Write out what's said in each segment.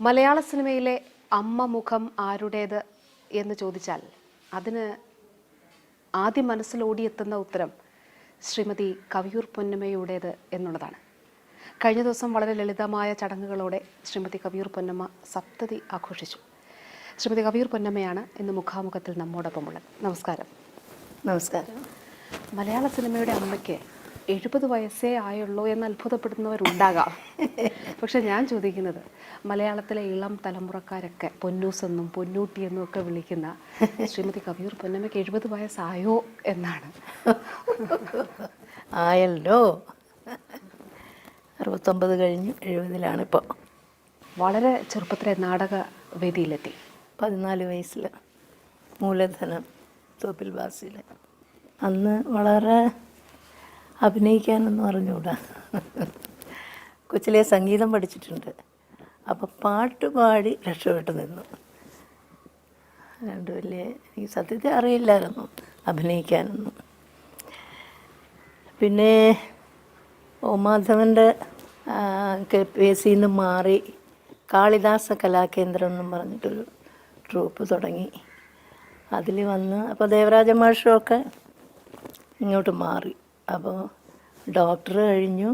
മലയാള സിനിമയിലെ അമ്മ മുഖം ആരുടേത് എന്ന് ചോദിച്ചാൽ അതിന് ആദ്യം മനസ്സിലോടിയെത്തുന്ന ഉത്തരം ശ്രീമതി കവിയൂർ പൊന്നമ്മയുടേത് എന്നുള്ളതാണ്. കഴിഞ്ഞ ദിവസം വളരെ ലളിതമായ ചടങ്ങുകളോടെ ശ്രീമതി കവിയൂർ പൊന്നമ്മ സപ്തതി ആഘോഷിച്ചു. ശ്രീമതി കവിയൂർ പൊന്നമ്മയാണ് ഇന്ന് മുഖാമുഖത്തിൽ നമ്മോടൊപ്പമുള്ളത്. നമസ്കാരം. നമസ്കാരം. മലയാള സിനിമയുടെ അമ്മയ്ക്ക് എഴുപത് വയസ്സേ ആയുള്ളൂ എന്ന് അത്ഭുതപ്പെടുന്നവരുണ്ടാകാം. പക്ഷെ ഞാൻ ചോദിക്കുന്നത് മലയാളത്തിലെ ഇളം തലമുറക്കാരൊക്കെ പൊന്നൂസ് എന്നും പൊന്നൂട്ടി എന്നും ഒക്കെ വിളിക്കുന്ന ശ്രീമതി കവിയൂർ പൊന്നമ്മയ്ക്ക് എഴുപത് വയസ്സായോ എന്നാണ്. ആയല്ലോ. അറുപത്തൊമ്പത് കഴിഞ്ഞ് എഴുപതിലാണ് ഇപ്പോൾ വളരെ ചെറുപ്പത്തിലെ നാടക വേദിയിലെത്തി. പതിനാല് വയസ്സിൽ മൂലധനം തോപ്പിൽ ബാസിൽ അന്ന് വളരെ അഭിനയിക്കാനൊന്നും അറിഞ്ഞുകൂടാ കൊച്ചിലെ സംഗീതം പഠിച്ചിട്ടുണ്ട്. അപ്പോൾ പാട്ട് പാടി രക്ഷപ്പെട്ട് നിന്നു. രണ്ട് വലിയ എനിക്ക് സത്യത്തെ അറിയില്ലായിരുന്നു അഭിനയിക്കാനൊന്നും. പിന്നെ ഓ മാധവന്റെ എസ് സിന്ന് മാറി കാളിദാസ കലാകേന്ദ്രം എന്നും പറഞ്ഞിട്ടൊരു ട്രൂപ്പ് തുടങ്ങി. അതിൽ വന്ന് അപ്പോൾ ദേവരാജ മാഷുമൊക്കെ ഇങ്ങോട്ട് മാറി. അപ്പോൾ ഡോക്ടർ കഴിഞ്ഞു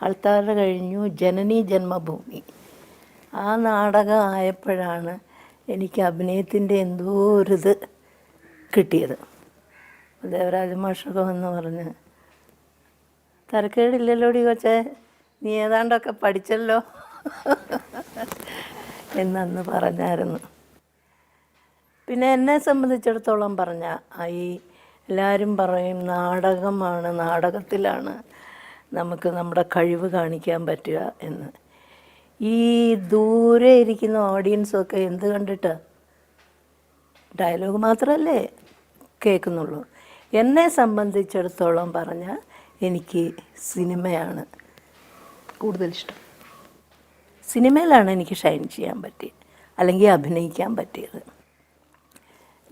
ആൾത്താര കഴിഞ്ഞു ജനനി ജന്മഭൂമി. ആ നാടകം ആയപ്പോഴാണ് എനിക്ക് അഭിനയത്തിന്റെ എന്തോ ഒരിത് കിട്ടിയത്. ദേവരാജ മാഷൊക്കെ വന്ന് പറഞ്ഞ് തരക്കേടില്ലല്ലോടി കൊച്ചേ നീ ഏതാണ്ടൊക്കെ പഠിച്ചല്ലോ? എന്നന്ന് പറഞ്ഞായിരുന്നു. പിന്നെ എന്നെ സംബന്ധിച്ചിടത്തോളം പറഞ്ഞ ഈ എല്ലാവരും പറയും നാടകമാണ് നാടകത്തിലാണ് നമുക്ക് നമ്മുടെ കഴിവ് കാണിക്കാൻ പറ്റുക എന്ന്. ഈ ദൂരെ ഇരിക്കുന്ന ഓഡിയൻസൊക്കെ എന്ത് കണ്ടിട്ട്? ഡയലോഗ് മാത്രമല്ലേ കേൾക്കുന്നുള്ളൂ. എന്നെ സംബന്ധിച്ചിടത്തോളം പറഞ്ഞാൽ എനിക്ക് സിനിമയാണ് കൂടുതൽ ഇഷ്ടം. സിനിമയിലാണ് എനിക്ക് ഷൈൻ ചെയ്യാൻ പറ്റിയത് അല്ലെങ്കിൽ അഭിനയിക്കാൻ പറ്റിയത്.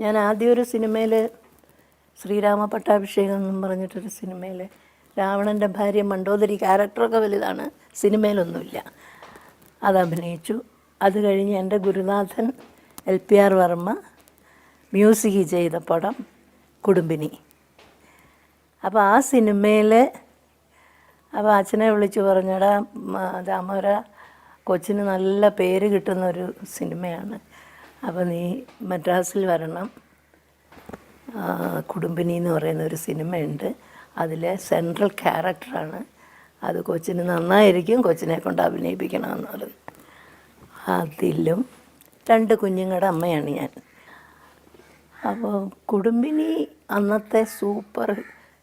ഞാൻ ആദ്യം ഒരു സിനിമയിൽ ശ്രീരാമ പട്ടാഭിഷേകം എന്നും പറഞ്ഞിട്ടൊരു സിനിമയിൽ രാവണന്റെ ഭാര്യ മണ്ടോദരി ക്യാരക്ടറൊക്കെ വലുതാണ് സിനിമയിലൊന്നുമില്ല. അത് അഭിനയിച്ചു. അത് കഴിഞ്ഞ് എന്റെ ഗുരുനാഥൻ L P R Varma music ചെയ്ത പടം കുടുംബിനി. അപ്പോൾ ആ സിനിമയിൽ അപ്പോൾ അച്ഛനെ വിളിച്ച് പറഞ്ഞടാ ദാമോര കൊച്ചിന് നല്ല പേര് കിട്ടുന്ന ഒരു സിനിമയാണ്. അപ്പോൾ നീ മദ്രാസിൽ വരണം. കുടുംബിനി എന്ന് പറയുന്ന ഒരു സിനിമയുണ്ട്. അതിലെ സെൻട്രൽ ക്യാരക്ടറാണ്. അത് കൊച്ചിന് നന്നായിരിക്കും കൊച്ചിനെ കൊണ്ട് അഭിനയിപ്പിക്കണമെന്ന് പറഞ്ഞു അതിലും രണ്ട് കുഞ്ഞുങ്ങളുടെ അമ്മയാണ് ഞാൻ. അപ്പോൾ കുടുംബിനി അന്നത്തെ സൂപ്പർ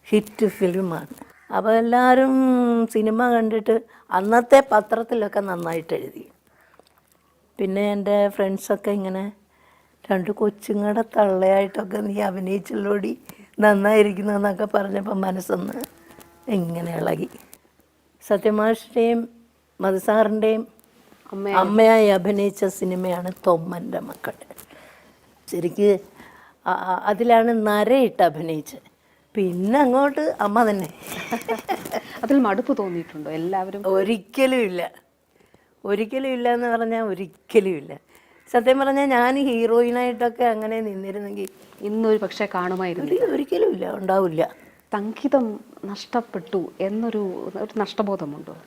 ഹിറ്റ് ഫിലിമാണ്. അപ്പോൾ എല്ലാവരും സിനിമ കണ്ടിട്ട് അന്നത്തെ പത്രത്തിലൊക്കെ നന്നായിട്ട് എഴുതി പിന്നെ എന്റെ ഫ്രണ്ട്സൊക്കെ ഇങ്ങനെ രണ്ട് കൊച്ചുങ്ങളുടെ തള്ളയായിട്ടൊക്കെ നീ അഭിനയിച്ചല്ലോടി? നന്നായിരിക്കുന്നു എന്നൊക്കെ പറഞ്ഞപ്പോൾ മനസ്സൊന്ന് ഇങ്ങനെ ഇളകി. സത്യമാഷിന്റെയും മധുസാറിന്റെയും അമ്മ അമ്മയായി അഭിനയിച്ച സിനിമയാണ് തൊമ്മന്റെ മക്കൾ. ശരിക്ക് അതിലാണ് നരയിട്ട് അഭിനയിച്ചത്. പിന്നെ അങ്ങോട്ട് അമ്മ തന്നെ. അതിൽ മടുപ്പ് തോന്നിയിട്ടുണ്ടോ എല്ലാവരും? ഒരിക്കലും ഇല്ല. ഒരിക്കലും ഇല്ല എന്ന് പറഞ്ഞാൽ ഒരിക്കലും ഇല്ല. സത്യം പറഞ്ഞാൽ ഞാൻ ഹീറോയിനായിട്ടൊക്കെ അങ്ങനെ നിന്നിരുന്നെങ്കിൽ ഇന്നൊരു പക്ഷേ കാണുമായിരുന്നു ഒരു- ഒരിക്കലും ഇല്ല ഉണ്ടാവില്ല. സംഗീതം നഷ്ടപ്പെട്ടു എന്നൊരു ഒരു നഷ്ടബോധമുണ്ടോ?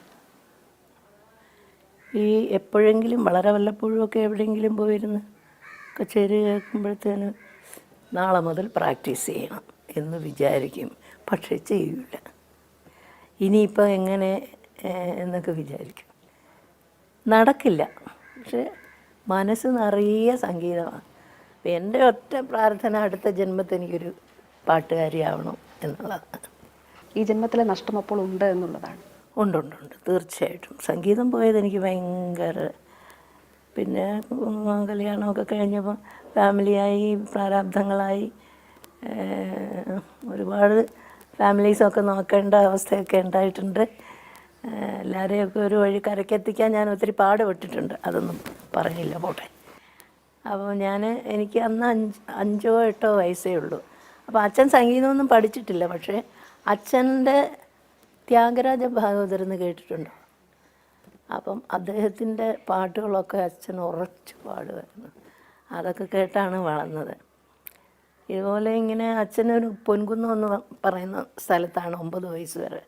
ഈ എപ്പോഴെങ്കിലും വളരെ വല്ലപ്പോഴും ഒക്കെ എവിടെയെങ്കിലും പോയിരുന്ന് കച്ചേരി കേൾക്കുമ്പോഴത്തേന് നാളെ മുതൽ പ്രാക്ടീസ് ചെയ്യണം എന്ന് വിചാരിക്കും. പക്ഷേ ചെയ്യൂല. ഇനിയിപ്പോൾ എങ്ങനെ എന്നൊക്കെ വിചാരിക്കും. നടക്കില്ല. പക്ഷേ മനസ്സ് നിറയെ സംഗീതമാണ്. അപ്പം എന്റെ ഒറ്റ പ്രാർത്ഥന അടുത്ത ജന്മത്തിൽ എനിക്കൊരു പാട്ടുകാരിയാവണം എന്നുള്ളതാണ്. ഈ ജന്മത്തിലെ നഷ്ടം അപ്പോൾ ഉണ്ട് എന്നുള്ളതാണ്. ഉണ്ട് ഉണ്ട് ഉണ്ട്. തീർച്ചയായിട്ടും. സംഗീതം പോയത് എനിക്ക് ഭയങ്കര പിന്നെ കല്യാണമൊക്കെ കഴിഞ്ഞപ്പോൾ ഫാമിലിയായി പ്രാരാബ്ധങ്ങളായി ഏഹ്, ഒരുപാട് ഫാമിലീസൊക്കെ നോക്കേണ്ട അവസ്ഥയൊക്കെ ഉണ്ടായിട്ടുണ്ട്. എല്ലാവരെയൊക്കെ ഒരു വഴി കരക്കെത്തിക്കാൻ ഞാൻ ഒത്തിരി പാടുപെട്ടിട്ടുണ്ട്. അതൊന്നും പറഞ്ഞില്ല പോട്ടെ. അപ്പോൾ ഞാൻ എനിക്ക് അന്ന് അഞ്ച് അഞ്ചോ എട്ടോ വയസ്സേ ഉള്ളൂ. അപ്പോൾ അച്ഛൻ സംഗീതമൊന്നും പഠിച്ചിട്ടില്ല പക്ഷേ അച്ഛന്റെ ത്യാഗരാജ ഭാഗവതർ എന്ന് കേട്ടിട്ടുണ്ടോ. അപ്പം അദ്ദേഹത്തിന്റെ പാട്ടുകളൊക്കെ അച്ഛൻ ഉറച്ചു പാടുമായിരുന്നു. അതൊക്കെ കേട്ടാണ് വളർന്നത്. ഇതുപോലെ ഇങ്ങനെ അച്ഛനൊരു പൊൻകുന്നം എന്ന് പറയുന്ന സ്ഥലത്താണ് ഒമ്പത് വയസ്സ് വരെ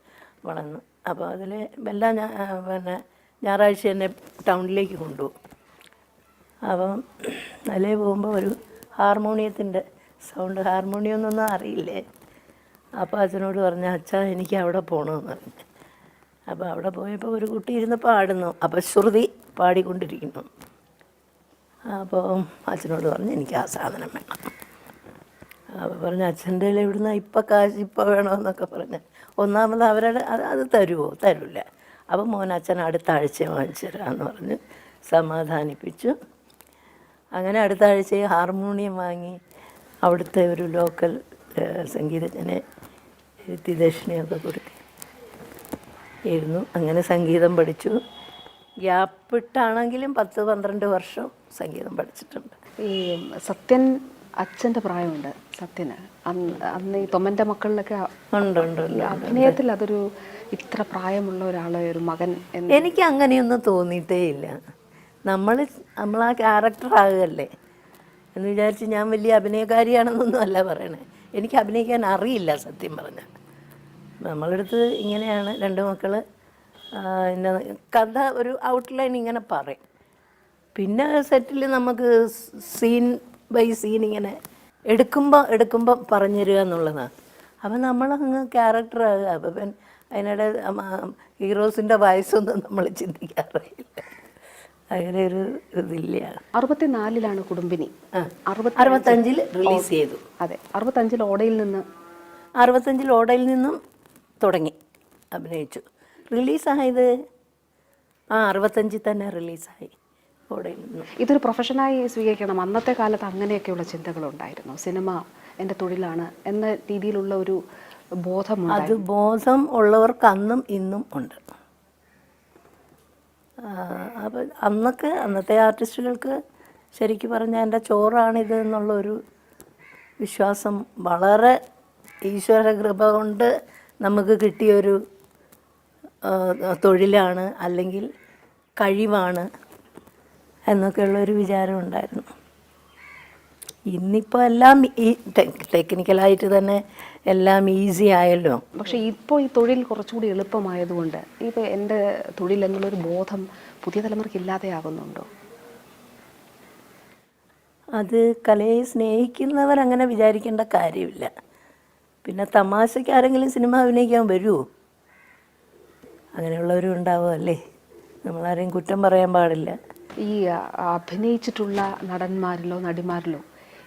വളർന്നു അപ്പോൾ അതിൽ എല്ലാം ഞാൻ പിന്നെ ഞായറാഴ്ച എന്നെ ടൗണിലേക്ക് കൊണ്ടുപോകും. അപ്പം അതിലേ പോകുമ്പോൾ ഒരു ഹാർമോണിയത്തിന്റെ സൗണ്ട്. ഹാർമോണിയം എന്നൊന്നും അറിയില്ലേ? അപ്പോൾ അച്ഛനോട് പറഞ്ഞു അച്ഛാ എനിക്ക് അവിടെ പോകണമെന്ന് പറഞ്ഞു അപ്പോൾ അവിടെ പോയപ്പോൾ ഒരു കുട്ടി ഇരുന്ന് പാടുന്നു. അപ്പോൾ ശ്രുതി പാടിക്കൊണ്ടിരിക്കുന്നു. അപ്പോൾ അച്ഛനോട് പറഞ്ഞു എനിക്ക് ആ സാധനം വേണം. അപ്പോൾ പറഞ്ഞു അച്ഛന്റെ ഇവിടുന്ന് ഇപ്പം കാശ് ഇപ്പോൾ വേണമെന്നൊക്കെ പറഞ്ഞ് ഒന്നാമത് അവരുടെ അത് അത് തരുമോ തരില്ല അപ്പം മോൻ അച്ഛൻ അടുത്ത ആഴ്ച വാങ്ങിച്ചു തരാമെന്ന് പറഞ്ഞ് സമാധാനിപ്പിച്ചു. അങ്ങനെ അടുത്ത ആഴ്ച ഹാർമോണിയം വാങ്ങി അവിടുത്തെ ഒരു ലോക്കൽ സംഗീതജ്ഞനെ ദക്ഷിണയൊക്കെ കൊടുത്തു. ഇരുന്നു അങ്ങനെ സംഗീതം പഠിച്ചു. ഗ്യാപ്പിട്ടാണെങ്കിലും പത്ത് പന്ത്രണ്ട് വർഷം സംഗീതം പഠിച്ചിട്ടുണ്ട്. ഈ സത്യൻ അച്ഛന്റെ പ്രായമുണ്ട് സത്യന്. അന്ന് അന്ന് ഈ തൊമ്മന്റെ മക്കളിലൊക്കെ ഉണ്ട് ഉണ്ട് അഭിനയത്തിൽ അതൊരു ഇത്ര പ്രായമുള്ള ഒരാളെ ഒരു മകൻ എനിക്ക് അങ്ങനെയൊന്നും തോന്നിയിട്ടേ ഇല്ല. നമ്മൾ നമ്മൾ ആ ക്യാരക്ടർ ആകുകയല്ലേ എന്ന് വിചാരിച്ച് ഞാൻ വലിയ അഭിനയകാരിയാണെന്നൊന്നും അല്ല പറയണേ. എനിക്ക് അഭിനയിക്കാൻ അറിയില്ല സത്യം പറഞ്ഞാൽ. നമ്മളെടുത്ത് ഇങ്ങനെയാണ് രണ്ട് മക്കൾ പിന്നെ കഥ ഒരു ഔട്ട്ലൈൻ ഇങ്ങനെ പറയും. പിന്നെ സെറ്റിൽ നമുക്ക് സീൻ ബൈ സീൻ ഇങ്ങനെ എടുക്കുമ്പോൾ എടുക്കുമ്പോൾ പറഞ്ഞു തരിക എന്നുള്ളതാണ് അപ്പം നമ്മളങ്ങ് ക്യാരക്ടർ ആകുക. അപ്പം അതിനിടെ ഹീറോസിന്റെ വയസ്സൊന്നും നമ്മൾ ചിന്തിക്കാറില്ല അങ്ങനെ ഒരു ഇതില്ല. അറുപത്തിനാലിലാണ് കുടുംബിനി. അറുപത്തഞ്ചിൽ റിലീസ് ചെയ്തു. അതെ. അറുപത്തഞ്ചിൽ ഓടയിൽ നിന്ന്. അറുപത്തഞ്ചിൽ ഓടയിൽ നിന്നും തുടങ്ങി. അഭിനയിച്ചു. റിലീസായത് ആ അറുപത്തഞ്ചിൽ തന്നെ റിലീസായി ഓടയിൽ നിന്നും. ഇതൊരു പ്രൊഫഷനായി സ്വീകരിക്കണം. അന്നത്തെ കാലത്ത് അങ്ങനെയൊക്കെയുള്ള ചിന്തകളുണ്ടായിരുന്നു. സിനിമ എന്റെ തൊഴിലാണ് എന്ന രീതിയിലുള്ള ഒരു ബോധം അത് ബോധം ഉള്ളവർക്ക് അന്നും ഇന്നും ഉണ്ട്. അപ്പോൾ അന്നൊക്കെ അന്നത്തെ ആർട്ടിസ്റ്റുകൾക്ക് ശരിക്കും പറഞ്ഞാൽ എന്റെ ചോറാണിത് എന്നുള്ളൊരു വിശ്വാസം വളരെ ഈശ്വര കൃപ കൊണ്ട് നമുക്ക് കിട്ടിയൊരു തൊഴിലാണ് അല്ലെങ്കിൽ കഴിവാണ് എന്നൊക്കെയുള്ളൊരു വിചാരം ഉണ്ടായിരുന്നു. ഇന്നിപ്പോൾ എല്ലാം ഈ ടെക്നിക്കലായിട്ട് തന്നെ എല്ലാം ഈസി ആയല്ലോ. പക്ഷേ ഇപ്പോൾ ഈ തൊഴിൽ കുറച്ചുകൂടി എളുപ്പമായതുകൊണ്ട് ഇപ്പോൾ എന്റെ തൊഴിൽ എന്നുള്ളൊരു ബോധം പുതിയ തലമുറയ്ക്ക് ഇല്ലാതെയാകുന്നുണ്ടോ അത് കലയെ സ്നേഹിക്കുന്നവർ അങ്ങനെ വിചാരിക്കേണ്ട കാര്യമില്ല. പിന്നെ തമാശയ്ക്ക് ആരെങ്കിലും സിനിമ അഭിനയിക്കാൻ വരുമോ അങ്ങനെയുള്ളവരും ഉണ്ടാവുമല്ലേ നമ്മളാരെയും കുറ്റം പറയാൻ പാടില്ല. ഈ അഭിനയിച്ചിട്ടുള്ള നടന്മാരിലോ നടിമാരിലോ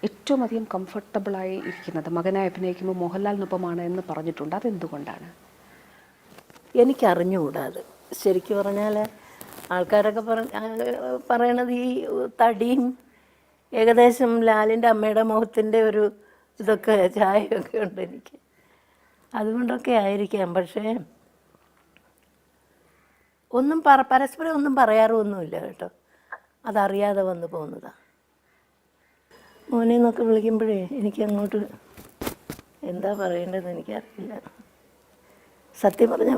ഏറ്റവും അധികം കംഫർട്ടബിളായി ഇരിക്കുന്നത്. മകനായി അഭിനയിക്കുമ്പോൾ മോഹൻലാലിനൊപ്പമാണ് എന്ന് പറഞ്ഞിട്ടുണ്ട്. അതെന്തുകൊണ്ടാണ്? എനിക്കറിഞ്ഞുകൂടാതെ ശരിക്കും പറഞ്ഞാൽ ആൾക്കാരൊക്കെ പറ പറയണത് ഈ തടിയും ഏകദേശം ലാലിന്റെ അമ്മയുടെ മുഖത്തിന്റെ ഒരു ഇതൊക്കെ ചായയൊക്കെ ഉണ്ട് എനിക്ക്. അതുകൊണ്ടൊക്കെ ആയിരിക്കാം. പക്ഷേ ഒന്നും പറ പരസ്പരം ഒന്നും പറയാറൊന്നുമില്ല കേട്ടോ. അതറിയാതെ വന്നു പോകുന്നതാണ് മോനെ എന്നൊക്കെ വിളിക്കുമ്പോഴേ എനിക്ക് അങ്ങോട്ട് എന്താ പറയേണ്ടതെന്ന് എനിക്കറിയില്ല. സത്യം പറഞ്ഞ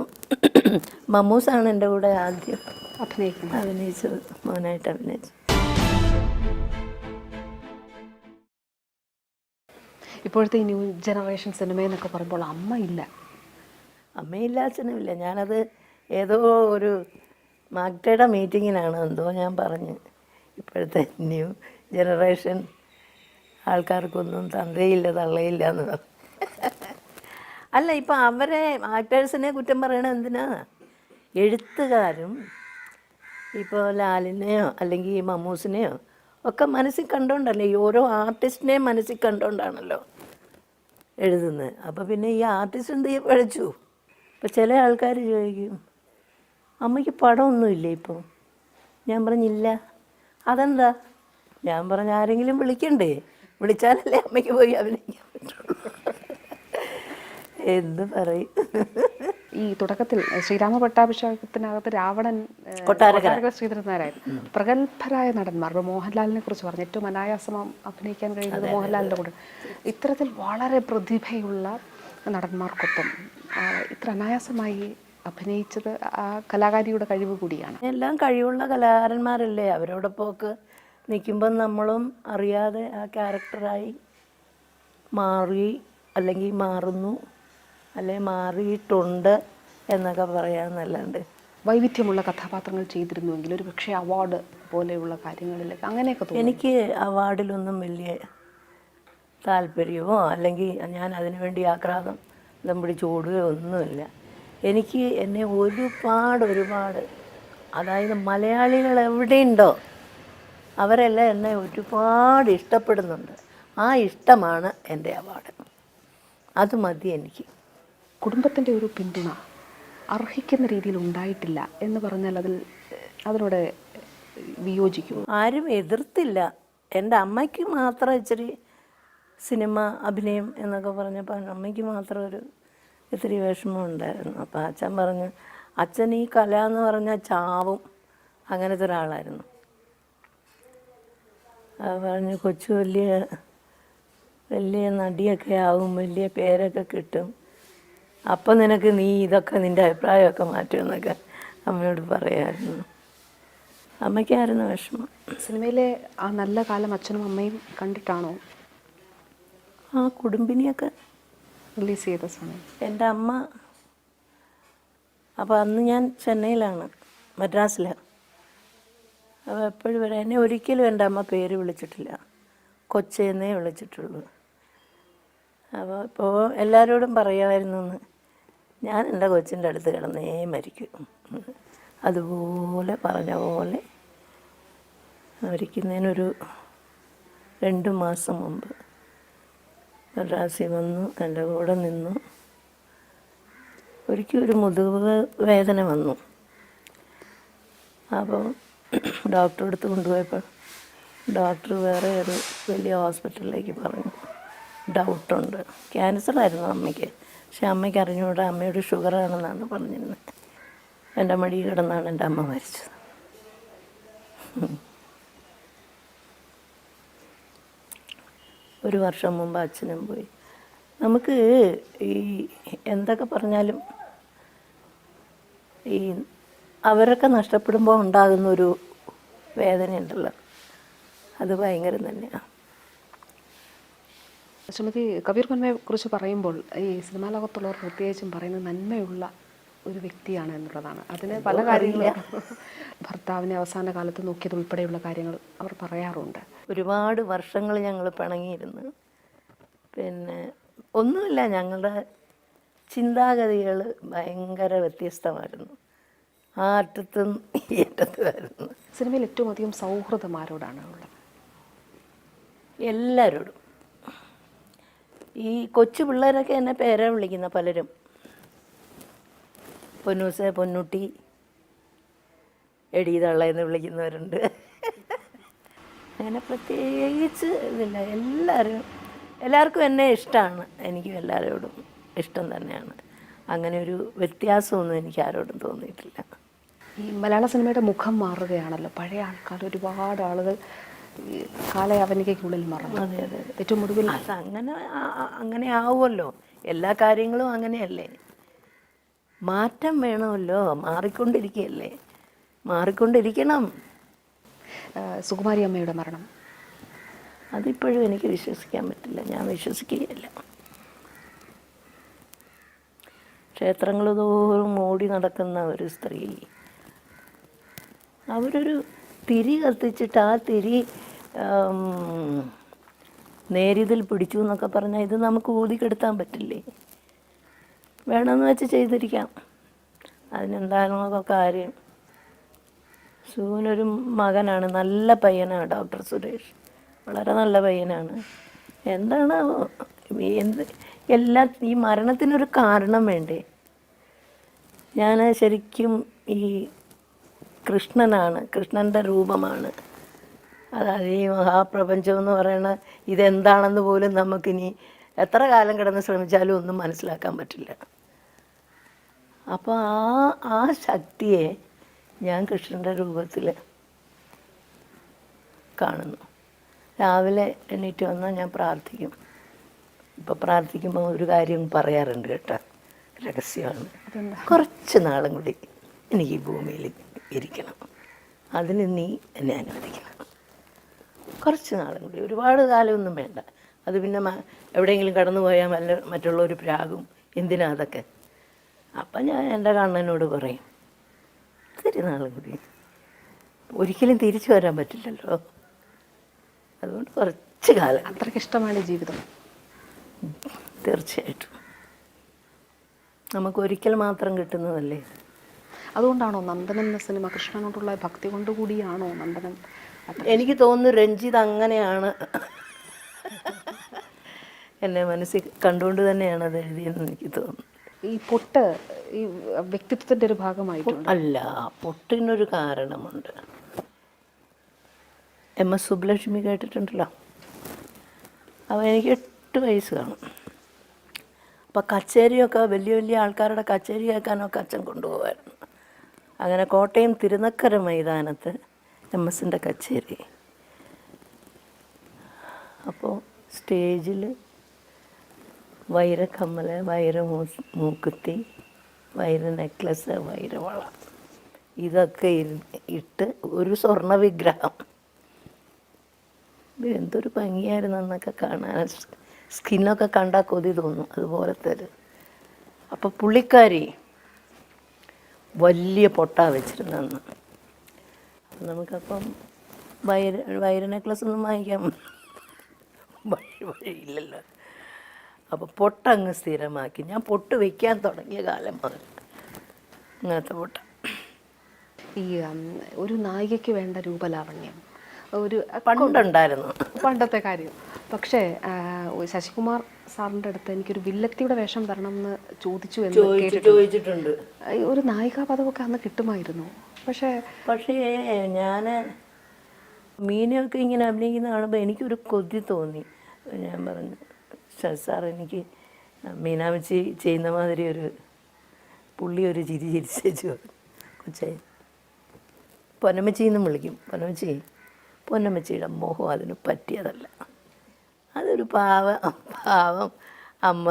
മമ്മൂസാണ് എന്റെ കൂടെ ആദ്യം അഭിനയിക്കുന്നത്. അഭിനയിച്ചത്. മോനായിട്ട് അഭിനയിച്ചു ഇപ്പോഴത്തെ ന്യൂ ജനറേഷൻ സിനിമ എന്നൊക്കെ പറയുമ്പോൾ അമ്മ ഇല്ല. അമ്മയില്ല അച്ഛനുമില്ല ഞാനത് ഏതോ ഒരു മാഗ്ഡയുടെ മീറ്റിങ്ങിനാണ് എന്തോ ഞാൻ പറഞ്ഞ്. ഇപ്പോഴത്തെ ന്യൂ ജനറേഷൻ ആൾക്കാർക്കൊന്നും തന്തയില്ല തള്ളയില്ല എന്ന് പറഞ്ഞു. അല്ല ഇപ്പം അവരെ ആക്ടേഴ്സിനെ കുറ്റം പറയണത് എന്തിനാ? എഴുത്തുകാരും ഇപ്പോൾ ലാലിനെയോ അല്ലെങ്കിൽ മമ്മൂസിനെയോ ഒക്കെ മനസ്സിൽ കണ്ടോണ്ടല്ലേ? ഈ ഓരോ ആർട്ടിസ്റ്റിനെയും മനസ്സിൽ കണ്ടോണ്ടാണല്ലോ എഴുതുന്നത്. അപ്പോൾ പിന്നെ ഈ ആർട്ടിസ്റ്റ് എന്ത് പഠിച്ചു. ഇപ്പം ചില ആൾക്കാർ ചോദിക്കും അമ്മയ്ക്ക് പടമൊന്നുമില്ലേ ഇപ്പോൾ ഞാൻ പറഞ്ഞില്ല അതെന്താ? ഞാൻ പറഞ്ഞ ആരെങ്കിലും വിളിക്കണ്ടേ? വിളിച്ചാലല്ലേ അമ്മയ്ക്ക് പോയി അഭിനയിക്കാൻ പറ്റുള്ളൂ. എന്ത് പറയും? ഈ തുടക്കത്തിൽ ശ്രീരാമ പട്ടാഭിഷേകത്തിനകത്ത് രാവണൻ കൊട്ടാരക്കര. കൊട്ടാരക്കര ശ്രീധരൻ നായരായിരുന്നു. പ്രഗത്ഭരായ നടന്മാർ ഇപ്പോൾ മോഹൻലാലിനെ കുറിച്ച് പറഞ്ഞു. ഏറ്റവും അനായാസം അഭിനയിക്കാൻ കഴിയുന്നത് മോഹൻലാലിന്റെ കൂടെ. ഇത്തരത്തിൽ വളരെ പ്രതിഭയുള്ള നടന്മാർക്കൊപ്പം ഇത്ര അനായാസമായി അഭിനയിച്ചത് ആ കലാകാരിയുടെ കഴിവ് കൂടിയാണ്. എല്ലാം കഴിവുള്ള കലാകാരന്മാരല്ലേ? അവരോടൊപ്പമൊക്കെ നിൽക്കുമ്പം നമ്മളും അറിയാതെ ആ ക്യാരക്ടറായി മാറി അല്ലെങ്കിൽ മാറുന്നു അല്ലെ മാറിയിട്ടുണ്ട് എന്നൊക്കെ പറയാമെന്നല്ലാണ്ട് വൈവിധ്യമുള്ള കഥാപാത്രങ്ങൾ ചെയ്തിരുന്നുവെങ്കിൽ ഒരു പക്ഷേ അവാർഡ് പോലെയുള്ള കാര്യങ്ങളിലൊക്കെ അങ്ങനെയൊക്കെ എനിക്ക് അവാർഡിലൊന്നും വലിയ താല്പര്യമോ അല്ലെങ്കിൽ ഞാൻ അതിനുവേണ്ടി ആക്രാന്തം ഇതം പിടിച്ച് ഓടുകയോ ഒന്നുമില്ല. എനിക്ക് എന്നെ ഒരുപാട് ഒരുപാട് അതായത് മലയാളികൾ എവിടെയുണ്ടോ അവരെല്ലാം എന്നെ ഒരുപാട് ഇഷ്ടപ്പെടുന്നുണ്ട്. ആ ഇഷ്ടമാണ് എന്റെ അവാർഡ്. അത് മതി എനിക്ക്. കുടുംബത്തിന്റെ ഒരു പിന്തുണ അർഹിക്കുന്ന രീതിയിൽ ഉണ്ടായിട്ടില്ല എന്ന് പറഞ്ഞാൽ അതിൽ അതിനോട് വിയോജിക്കും ആരും എതിർത്തില്ല. എന്റെ അമ്മയ്ക്ക് മാത്രം ഇച്ചിരി സിനിമ അഭിനയം എന്നൊക്കെ പറഞ്ഞപ്പോൾ അമ്മയ്ക്ക് മാത്രം ഒരു ഇത്തിരി വിഷമം ഉണ്ടായിരുന്നു. അപ്പോൾ അച്ഛൻ പറഞ്ഞു അച്ഛൻ ഈ കല എന്ന് പറഞ്ഞാൽ ചാവും. അങ്ങനത്തെ ഒരാളായിരുന്നു. പറഞ്ഞ് കൊച്ചു വലിയ വലിയ നടിയൊക്കെ ആവും വലിയ പേരൊക്കെ കിട്ടും. അപ്പം നിനക്ക് നീ ഇതൊക്കെ നിന്റെ അഭിപ്രായമൊക്കെ മാറ്റുമെന്നൊക്കെ അമ്മയോട് പറയായിരുന്നു. അമ്മയ്ക്കായിരുന്നു വിഷമം. സിനിമയിലെ ആ നല്ല കാലം അച്ഛനും അമ്മയും കണ്ടിട്ടാണോ ആ കുടുംബിനിയൊക്കെ റിലീസ് ചെയ്ത സമയം? എന്റെ അമ്മ അപ്പോൾ അന്ന് ഞാൻ ചെന്നൈയിലാണ് മദ്രാസിലാണ്. അപ്പോൾ എപ്പോഴും വരെ എന്നെ ഒരിക്കലും എന്റെ അമ്മ പേര് വിളിച്ചിട്ടില്ല. കൊച്ചേന്നേ വിളിച്ചിട്ടുള്ളൂ. അപ്പോൾ ഇപ്പോൾ എല്ലാവരോടും പറയുമായിരുന്നു എന്ന് ഞാൻ എന്റെ കൊച്ചിന്റെ അടുത്ത് കിടന്നേ മരിക്കും. അതുപോലെ പറഞ്ഞ പോലെ മരിക്കുന്നതിനൊരു രണ്ട് മാസം മുമ്പ് മദ്രാസിൽ വന്നു എന്റെ കൂടെ നിന്നു. ഒരിക്കലും ഒരു മുതുക് വേദന വന്നു. അപ്പോൾ ഡോക്ടറെ അടുത്ത് കൊണ്ടുപോയപ്പോൾ ഡോക്ടർ വേറെ ഒരു വലിയ ഹോസ്പിറ്റലിലേക്ക് പറഞ്ഞു ഡൗട്ടുണ്ട്. ക്യാൻസറായിരുന്നു അമ്മയ്ക്ക്. പക്ഷെ അമ്മയ്ക്ക് അറിഞ്ഞുകൂടെ അമ്മയുടെ ഷുഗറാണെന്നാണ് പറഞ്ഞിരുന്നത് എന്റെ മടി കിടന്നാണ് എന്റെ അമ്മ മരിച്ചത്. ഒരു വർഷം മുമ്പ് അച്ഛനും പോയി. നമുക്ക് ഈ എന്തൊക്കെ പറഞ്ഞാലും ഈ അവരൊക്കെ നഷ്ടപ്പെടുമ്പോൾ ഉണ്ടാകുന്ന ഒരു വേദനയുണ്ടല്ലോ. അത് ഭയങ്കരം തന്നെയാണ് ശ്രീമതി കബീർ കുന്മയെ കുറിച്ച് പറയുമ്പോൾ ഈ സിനിമാ ലോകത്തുള്ളവർ പ്രത്യേകിച്ചും പറയുന്ന നന്മയുള്ള ഒരു വ്യക്തിയാണ് എന്നുള്ളതാണ്. അതിന് പല കാര്യങ്ങളും ഭർത്താവിനെ അവസാന കാലത്ത് നോക്കിയത് ഉൾപ്പെടെയുള്ള കാര്യങ്ങൾ അവർ പറയാറുണ്ട്. ഒരുപാട് വർഷങ്ങൾ ഞങ്ങൾ പിണങ്ങിയിരുന്നു. പിന്നെ ഒന്നുമില്ല ഞങ്ങളുടെ ചിന്താഗതികൾ ഭയങ്കര വ്യത്യസ്തമായിരുന്നു. ആ അറ്റത്തും ഈ സിനിമയിൽ ഏറ്റവും അധികം സൗഹൃദം ആരോടാണ് ഉള്ളത്? എല്ലാവരോടും ഈ കൊച്ചു പിള്ളേരൊക്കെ എന്നെ പേരെ വിളിക്കുന്ന പലരും. പൊന്നൂസ പൊന്നുട്ടി എടി എന്ന് വിളിക്കുന്നവരുണ്ട്. അങ്ങനെ പ്രത്യേകിച്ച് ഇതില്ല. എല്ലാവരും എല്ലാവർക്കും എന്നെ ഇഷ്ടമാണ് എനിക്കും എല്ലാവരോടും ഇഷ്ടം തന്നെയാണ്. അങ്ങനെ ഒരു വ്യത്യാസമൊന്നും എനിക്ക് ആരോടും തോന്നിയിട്ടില്ല. ഈ മലയാള സിനിമയുടെ മുഖം മാറുകയാണല്ലോ. പഴയ ആൾക്കാർ ഒരുപാട് ആളുകൾ കാലയവനികയ്ക്കുള്ളിൽ മറന്നു. അതെ അതെ ഏറ്റവും ഒടുവിൽ അങ്ങനെ അങ്ങനെ ആവുമല്ലോ. എല്ലാ കാര്യങ്ങളും അങ്ങനെയല്ലേ? മാറ്റം വേണമല്ലോ. മാറിക്കൊണ്ടിരിക്കുകയല്ലേ മാറിക്കൊണ്ടിരിക്കണം. സുകുമാരി അമ്മയുടെ മരണം. അതിപ്പോഴും എനിക്ക് വിശ്വസിക്കാൻ പറ്റില്ല. ഞാൻ വിശ്വസിക്കുകയില്ല. ക്ഷേത്രങ്ങൾ തോറും ഓടി നടക്കുന്ന ഒരു സ്ത്രീ അവരൊരു തിരി കത്തിച്ചിട്ട് ആ തിരി നേരിതിൽ പിടിച്ചു എന്നൊക്കെ പറഞ്ഞാൽ ഇത് നമുക്ക് ഊതിക്കെടുത്താൻ പറ്റില്ലേ? വേണമെന്ന് വെച്ച് ചെയ്തിരിക്കാം. അതിനെന്താണോ കാര്യം. സൂനൊരു മകനാണ് നല്ല പയ്യനാണ് ഡോക്ടർ സുരേഷ്. വളരെ നല്ല പയ്യനാണ്. എന്താണ് എന്ത് എല്ലാ ഈ മരണത്തിനൊരു കാരണം വേണ്ടേ? ഞാൻ ശരിക്കും ഈ കൃഷ്ണനാണ്. കൃഷ്ണന്റെ രൂപമാണ്. അതായത് ഈ മഹാപ്രപഞ്ചം എന്ന് പറയുന്ന ഇതെന്താണെന്ന് പോലും നമുക്കിനി എത്ര കാലം കിടന്ന് ശ്രമിച്ചാലും ഒന്നും മനസ്സിലാക്കാൻ പറ്റില്ല. അപ്പോൾ ആ ആ ശക്തിയെ ഞാൻ കൃഷ്ണന്റെ രൂപത്തിൽ കാണുന്നു. രാവിലെ എണീറ്റ് വന്നാൽ ഞാൻ പ്രാർത്ഥിക്കും. ഇപ്പോൾ പ്രാർത്ഥിക്കുമ്പോൾ ഒരു കാര്യം പറയാറുണ്ട് കേട്ടോ. രഹസ്യമാണ്. കുറച്ച് നാളും കൂടി. എനിക്ക് ഈ ഭൂമിയിൽ ഇരിക്കണം. അതിന് നീ എന്നെ അനുവദിക്കണം. കുറച്ച് നാളും കൂടി ഒരുപാട് കാലമൊന്നും വേണ്ട. അത് പിന്നെ എവിടെയെങ്കിലും കടന്നു പോയാൽ വല്ല മറ്റുള്ളവർ പ്രാകും എന്തിനാ അതൊക്കെ? അപ്പം ഞാൻ എന്റെ കണ്ണനോട് പറയും ഇത്തിരി നാളും കൂടി ഒരിക്കലും തിരിച്ചു വരാൻ പറ്റില്ലല്ലോ. അതുകൊണ്ട് കുറച്ച് കാലം അത്രയ്ക്ക് ഇഷ്ടമാണ് ജീവിതം. തീർച്ചയായിട്ടും. നമുക്ക് ഒരിക്കൽ മാത്രം കിട്ടുന്നതല്ലേ? അതുകൊണ്ടാണോ നന്ദനം എന്ന സിനിമ കൃഷ്ണനോടുള്ള ഭക്തി കൊണ്ടുകൂടിയാണോ നന്ദനം? എനിക്ക് തോന്നുന്നു രഞ്ജിത് അങ്ങനെയാണ്. എന്നെ മനസ്സിൽ കണ്ടുകൊണ്ട് തന്നെയാണ് അത് എഴുതിയെന്ന് എനിക്ക് തോന്നുന്നു. ഈ പൊട്ട് ഈ വ്യക്തിത്വത്തിന്റെ ഒരു ഭാഗമായിട്ടുണ്ട്. അല്ല പൊട്ടിനൊരു കാരണമുണ്ട്. എം എസ് സുബ്ലക്ഷ്മി കേട്ടിട്ടുണ്ടല്ലോ? അവൻ എനിക്ക് എട്ട് വയസ്സ് കാണും. അപ്പോൾ കച്ചേരിയൊക്കെ വലിയ വലിയ ആൾക്കാരുടെ കച്ചേരി കേൾക്കാനൊക്കെ അച്ഛൻ കൊണ്ടുപോകായിരുന്നു അങ്ങനെ കോട്ടയം തിരുനക്കര മൈതാനത്ത് എം എസിന്റെ കച്ചേരി. അപ്പോൾ സ്റ്റേജിൽ വൈരക്കമ്മൽ വൈര മൂക്കുത്തി വൈര നെക്ലസ് വൈരവള. ഇതൊക്കെ ഇട്ട് ഒരു സ്വർണ വിഗ്രഹം എന്തൊരു ഭംഗിയായിരുന്നു എന്നൊക്കെ കാണാൻ. സ്കിന്നൊക്കെ കണ്ടാൽ കൊതി തോന്നും അതുപോലത്തെ അപ്പോൾ പുള്ളിക്കാരി വലിയ പൊട്ടാ വെച്ചിരുന്നെന്ന് നമുക്കപ്പം വൈര വയറ് നെക്ലസ് ഒന്നും വാങ്ങിക്കാൻ വഴി വഴിയില്ലല്ലോ. അപ്പോൾ പൊട്ടങ്ങ് സ്ഥിരമാക്കി. ഞാൻ പൊട്ട് വെക്കാൻ തുടങ്ങിയ കാലം മുതൽ അങ്ങനത്തെ പൊട്ട. ഈ ഒരു നായികയ്ക്ക് വേണ്ട രൂപലാവണ്യം. ഒരു പണ്ടുണ്ടായിരുന്നു. പണ്ടത്തെ കാര്യം. പക്ഷേ ശശികുമാർ സാറിന്റെ അടുത്ത് എനിക്കൊരു വില്ലത്തിയുടെ വേഷം തരണം എന്ന് ചോദിച്ചു എന്ന് ചോദിച്ചു ചോദിച്ചിട്ടുണ്ട്. ഒരു നായികാ പദമൊക്കെ അന്ന് കിട്ടുമായിരുന്നു. പക്ഷേ പക്ഷേ ഞാൻ മീനൊക്കെ ഇങ്ങനെ അഭിനയിക്കുന്ന കാണുമ്പോൾ എനിക്കൊരു കൊതി തോന്നി. ഞാൻ പറഞ്ഞു "സർ, എനിക്ക് മീനാമിച്ചി ചെയ്യുന്ന മാതിരി ഒരു പുള്ളി ഒരു ചിരി ചിരിച്ചു കൊച്ചേ പൊനമച്ചിന്നും വിളിക്കും. പൊന്നമ്മച്ചി പൊന്നമ്മച്ചിയുടെ മോഹം അതിന് പറ്റിയതല്ല. അതൊരു പാവ പാവം അമ്മ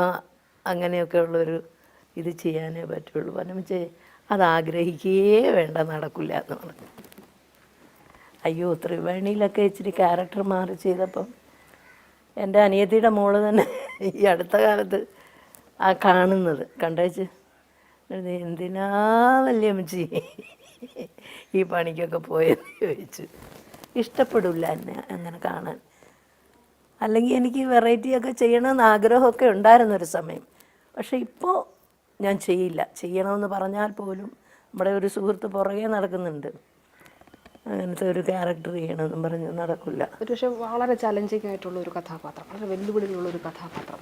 അങ്ങനെയൊക്കെ ഉള്ളൊരു ഇത് ചെയ്യാനേ പറ്റുള്ളൂ. പൊന്നമ്മച്ചി അത് ആഗ്രഹിക്കുകയേ വേണ്ട നടക്കില്ല എന്ന് പറഞ്ഞു. അയ്യോ ത്രിവേണിയിലൊക്കെ ഇച്ചിരി ക്യാരക്ടർ മാറി ചെയ്തപ്പം എന്റെ അനിയത്തിയുടെ മോൾ തന്നെ ഈ അടുത്ത കാലത്ത് ആ കാണുന്നത്. കണ്ടേച്ച്. എന്തിനാ വല്യമ്മച്ചി ഈ പണിക്കൊക്കെ പോയെന്ന് ചോദിച്ചു. ഇഷ്ടപ്പെടില്ല എന്നെ അങ്ങനെ കാണാൻ. അല്ലെങ്കിൽ എനിക്ക് വെറൈറ്റിയൊക്കെ ചെയ്യണമെന്ന് ആഗ്രഹമൊക്കെ ഉണ്ടായിരുന്ന ഒരു സമയം. പക്ഷെ ഇപ്പോൾ ഞാൻ ചെയ്യില്ല. ചെയ്യണമെന്ന് പറഞ്ഞാൽ പോലും നമ്മുടെ ഒരു സുഹൃത്ത് പുറകെ നടക്കുന്നുണ്ട്. അങ്ങനത്തെ ഒരു ക്യാരക്ടർ ചെയ്യണമെന്നും പറഞ്ഞ് നടക്കില്ല. ഒരു പക്ഷേ വളരെ ചലഞ്ചിങ് ആയിട്ടുള്ള ഒരു കഥാപാത്രം വളരെ വെല്ലുവിളികളുള്ള ഒരു കഥാപാത്രം.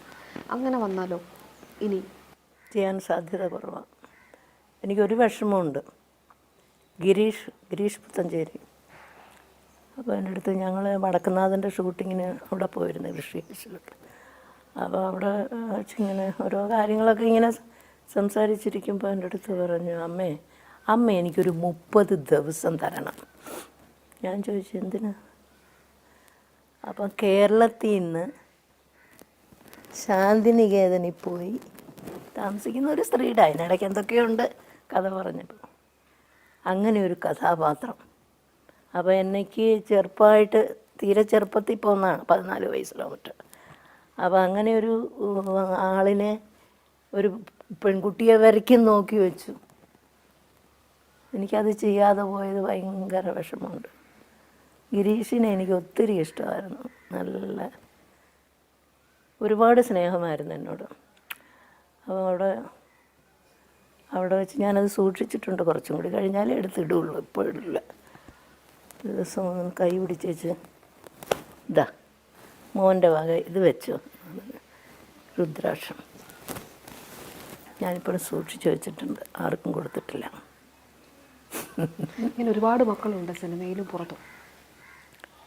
അങ്ങനെ വന്നാലോ ഇനി? ചെയ്യാൻ സാധ്യത കുറവാണ് എനിക്കൊരു വിഷമമുണ്ട്. ഗിരീഷ് ഗിരീഷ് പുത്തഞ്ചേരി. അപ്പോൾ എന്റെ അടുത്ത് ഞങ്ങൾ വടക്കുന്നാഥന്റെ ഷൂട്ടിങ്ങിന് അവിടെ പോയിരുന്നു ഋഷികേശിലോട്ട് അപ്പോൾ അവിടെ ഇങ്ങനെ ഓരോ കാര്യങ്ങളൊക്കെ ഇങ്ങനെ സംസാരിച്ചിരിക്കുമ്പോൾ എന്റെ അടുത്ത് പറഞ്ഞു അമ്മേ അമ്മ എനിക്കൊരു മുപ്പത് ദിവസം തരണം. ഞാൻ ചോദിച്ചു എന്തിനാ? അപ്പം കേരളത്തിൽ നിന്ന് ശാന്തിനികേതനിൽ പോയി താമസിക്കുന്ന ഒരു സ്ത്രീയുടെ അതിനിടയ്ക്ക് എന്തൊക്കെയുണ്ട് കഥ പറഞ്ഞപ്പോൾ. അങ്ങനെ ഒരു കഥാപാത്രം അപ്പോൾ എനിക്ക് ചെറുപ്പമായിട്ട് തീരെ ചെറുപ്പത്തിൽ പോകുന്നതാണ് പതിനാല് വയസ്സിലോ മറ്റോ അപ്പോൾ അങ്ങനെ ഒരു ആളിനെ ഒരു പെൺകുട്ടിയെ വരയ്ക്കും നോക്കി വെച്ചു. എനിക്കത് ചെയ്യാതെ പോയത് ഭയങ്കര വിഷമമുണ്ട്. ഗിരീഷിനെ എനിക്ക് ഒത്തിരി ഇഷ്ടമായിരുന്നു. നല്ല ഒരുപാട് സ്നേഹമായിരുന്നു എന്നോട്. അപ്പോൾ അവിടെ അവിടെ വെച്ച് ഞാനത് സൂക്ഷിച്ചിട്ടുണ്ട് കുറച്ചും കൂടി. കഴിഞ്ഞാലേ എടുത്തിടുള്ളൂ ഒരു ദിവസം ഒന്ന് കൈ വെച്ച് ഇതാ മോന്റെ വക ഇത് വെച്ചു. രുദ്രാക്ഷം. ഞാനിപ്പോഴും സൂക്ഷിച്ച് വെച്ചിട്ടുണ്ട് ആർക്കും കൊടുത്തിട്ടില്ല. ഇങ്ങനെ ഒരുപാട് മക്കളുണ്ട് സിനിമയിലും പുറത്തും.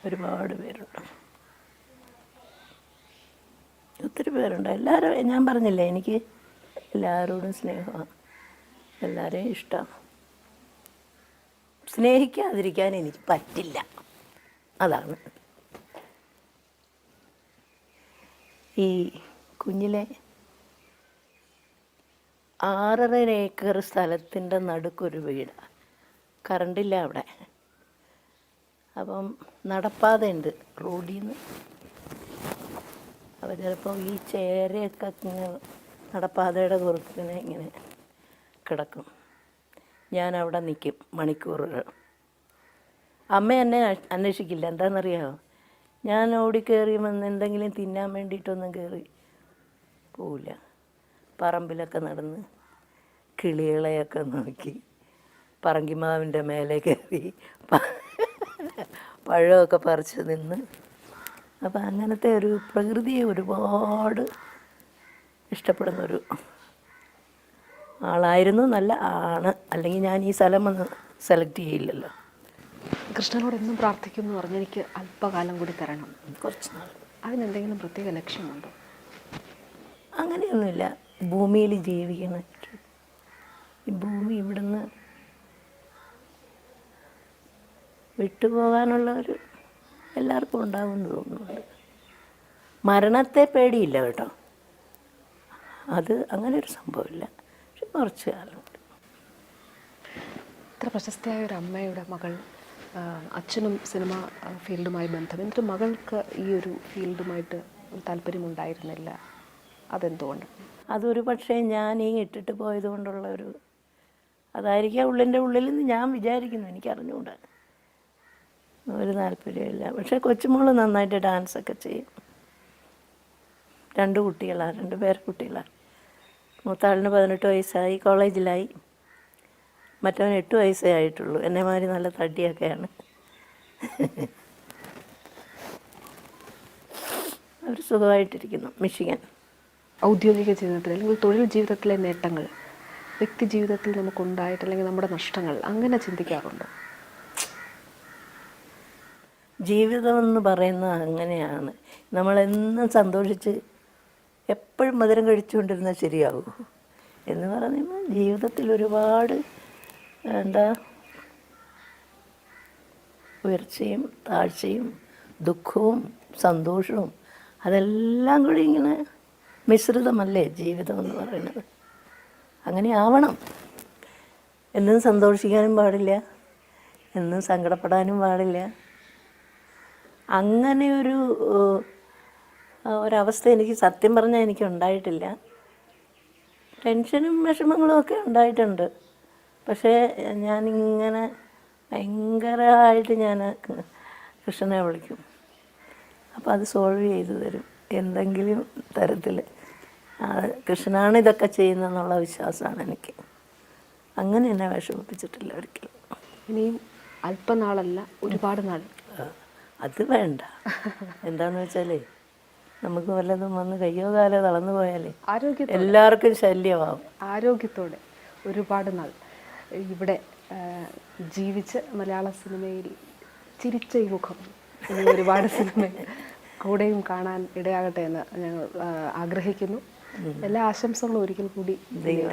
ഒരുപാട് പേരുണ്ട്. ഒത്തിരി പേരുണ്ട്. എല്ലാവരും ഞാൻ പറഞ്ഞില്ലേ എനിക്ക് എല്ലാവരോടും സ്നേഹമാണ്. എല്ലാവരെയും ഇഷ്ടമാണ്. സ്നേഹിക്കാതിരിക്കാൻ എനിക്ക് പറ്റില്ല. അതാണ്. ഈ കുഞ്ഞിലെ ആറര ഏക്കർ സ്ഥലത്തിന്റെ നടുക്കൊരു വീടാണ് കറണ്ടില്ല അവിടെ. അപ്പം നടപ്പാതയുണ്ട് റോഡിൽ നിന്ന് അപ്പോൾ ചിലപ്പോൾ ഈ ചേരയൊക്കെ ഇങ്ങനെ നടപ്പാതയുടെ കുറുക്കിനെ ഇങ്ങനെ കിടക്കും. ഞാൻ അവിടെ നിൽക്കും മണിക്കൂറുകൾ. അമ്മ എന്നെ അന്വേഷിക്കില്ല. എന്താണെന്നറിയാമോ ഞാൻ ഓടിക്കയറി വന്ന് എന്തെങ്കിലും തിന്നാൻ വേണ്ടിയിട്ടൊന്നും കയറി പോവില്ല. പറമ്പിലൊക്കെ നടന്ന് കിളികളെയൊക്കെ നോക്കി പറങ്കിമാവിന്റെ മേലെ കയറി പഴമൊക്കെ പറിച്ച് നിന്ന്. അപ്പം അങ്ങനത്തെ ഒരു പ്രകൃതിയെ ഒരുപാട് ഇഷ്ടപ്പെടുന്നൊരു ആളായിരുന്നു. നല്ല ആണ് അല്ലെങ്കിൽ ഞാൻ ഈ സ്ഥലം ഒന്ന് സെലക്ട് ചെയ്യില്ലല്ലോ. കൃഷ്ണനോട് എന്നും പ്രാർത്ഥിക്കും എന്ന് പറഞ്ഞ് എനിക്ക് അല്പകാലം കൂടി തരണം. കുറച്ച് നാൾ. അതിനെന്തെങ്കിലും പ്രത്യേക ലക്ഷ്യമുണ്ടോ അങ്ങനെയൊന്നുമില്ല. ഭൂമിയിൽ ജീവിക്കണം. ഈ ഭൂമി ഇവിടുന്ന് വിട്ടുപോകാനുള്ള ഒരു എല്ലാവർക്കും ഉണ്ടാകുമെന്ന് തോന്നുന്നുണ്ട്. മരണത്തെ പേടിയില്ല കേട്ടോ. അത് അങ്ങനെ ഒരു സംഭവമില്ല. കുറച്ച് കാലം. ഇത്ര പ്രശസ്തയായ ഒരു അമ്മയുടെ മകൾ അച്ഛനും സിനിമ ഫീൽഡുമായി ബന്ധം. എന്നിട്ട് മകൾക്ക് ഈ ഒരു ഫീൽഡുമായിട്ട് താല്പര്യമുണ്ടായിരുന്നില്ല. അതെന്തുകൊണ്ട്? അതൊരു പക്ഷേ ഞാൻ ഈ ഇട്ടിട്ട് പോയത് കൊണ്ടുള്ള ഒരു അതായിരിക്കാം ഉള്ളിന്റെ ഉള്ളിൽ നിന്ന് ഞാൻ വിചാരിക്കുന്നു. എനിക്ക് അറിഞ്ഞുകൂടാ ഒരു താല്പര്യമില്ല പക്ഷേ കൊച്ചുമോൾ നന്നായിട്ട് ഡാൻസൊക്കെ ചെയ്യും. രണ്ട് കുട്ടികളാണ് രണ്ട് പേർ കുട്ടികളാണ് മൂത്താളിന് പതിനെട്ട് വയസ്സായി കോളേജിലായി. മറ്റവൻ എട്ട് വയസ്സേ ആയിട്ടുള്ളൂ. എന്നെ മാതിരി നല്ല തടിയൊക്കെയാണ്. അവർ സുഖമായിട്ടിരിക്കുന്നു. മിഷിഗൻ. ഔദ്യോഗിക ജീവിതത്തിൽ അല്ലെങ്കിൽ തൊഴിൽ ജീവിതത്തിലെ നേട്ടങ്ങൾ വ്യക്തി ജീവിതത്തിൽ നമുക്കുണ്ടായിട്ട് അല്ലെങ്കിൽ നമ്മുടെ നഷ്ടങ്ങൾ അങ്ങനെ ചിന്തിക്കാറുണ്ടോ? ജീവിതം എന്ന് പറയുന്നത് അങ്ങനെയാണ്. നമ്മളെന്നും സന്തോഷിച്ച് എപ്പോഴും മധുരം കഴിച്ചുകൊണ്ടിരുന്നാൽ ശരിയാകും. എന്ന് പറയുമ്പോൾ ജീവിതത്തിൽ ഒരുപാട് എന്താ ഉയർച്ചയും താഴ്ചയും ദുഃഖവും സന്തോഷവും അതെല്ലാം കൂടി ഇങ്ങനെ മിശ്രിതമല്ലേ ജീവിതം എന്ന് പറയുന്നത്. അങ്ങനെ ആവണം. എന്നും സന്തോഷിക്കാനും പാടില്ല. എന്നും സങ്കടപ്പെടാനും പാടില്ല. അങ്ങനെ ഒരു ഒരവസ്ഥ എനിക്ക് സത്യം പറഞ്ഞാൽ എനിക്ക് ഉണ്ടായിട്ടില്ല. ടെൻഷനും വിഷമങ്ങളും ഒക്കെ ഉണ്ടായിട്ടുണ്ട്. പക്ഷേ ഞാനിങ്ങനെ ഭയങ്കരമായിട്ട് ഞാൻ കൃഷ്ണനെ വിളിക്കും. അപ്പോൾ അത് സോൾവ് ചെയ്ത് തരും എന്തെങ്കിലും തരത്തിൽ. കൃഷ്ണനാണ് ഇതൊക്കെ ചെയ്യുന്നതെന്നുള്ള വിശ്വാസമാണ് എനിക്ക്. അങ്ങനെ എന്നെ വിഷമിപ്പിച്ചിട്ടില്ല ഒരിക്കലും. ഇനിയും അല്പനാളല്ല ഒരുപാട് നാൾ. അത് വേണ്ട. എന്താണെന്ന് വെച്ചാലേ നമുക്ക് വല്ലതും വന്ന് കയ്യോ കാലോ തളർന്നു പോയാലേ ആരോഗ്യ എല്ലാവർക്കും ശല്യമാവും. ആരോഗ്യത്തോടെ ഒരുപാട് നാൾ ഇവിടെ ജീവിച്ച് മലയാള സിനിമയിൽ ചിരിച്ച ഈ മുഖം ഒരുപാട് സിനിമ കൂടെയും കാണാൻ ഇടയാകട്ടെ എന്ന് ഞങ്ങൾ ആഗ്രഹിക്കുന്നു. എല്ലാ ആശംസകളും ഒരിക്കൽ കൂടി ദൈവം